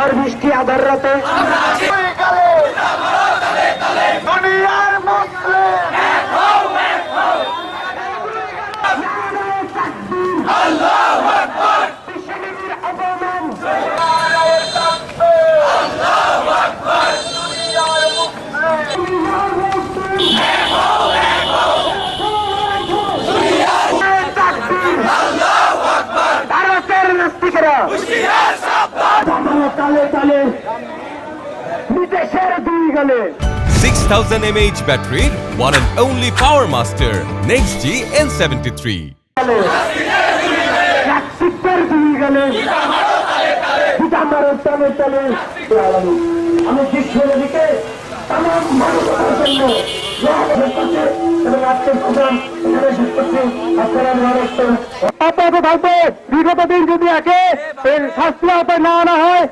আর মিষ্টি আধার রাতে। Russia! বিদেশের দুই গেলে। 6000 mAh battery, one and only Power Master, Next G N73. গেলে প্লাস্টিকের দুই গেলে। পিতামারের তলে তলে। আমি বিশ্ব নদীকে তাম মানবতার জন্য এবং আজকের প্রোগ্রাম এখানে শেষ আপাতত থাকবে বিগত দিন যদি একে শাস্তি আওতায় না আনা হয়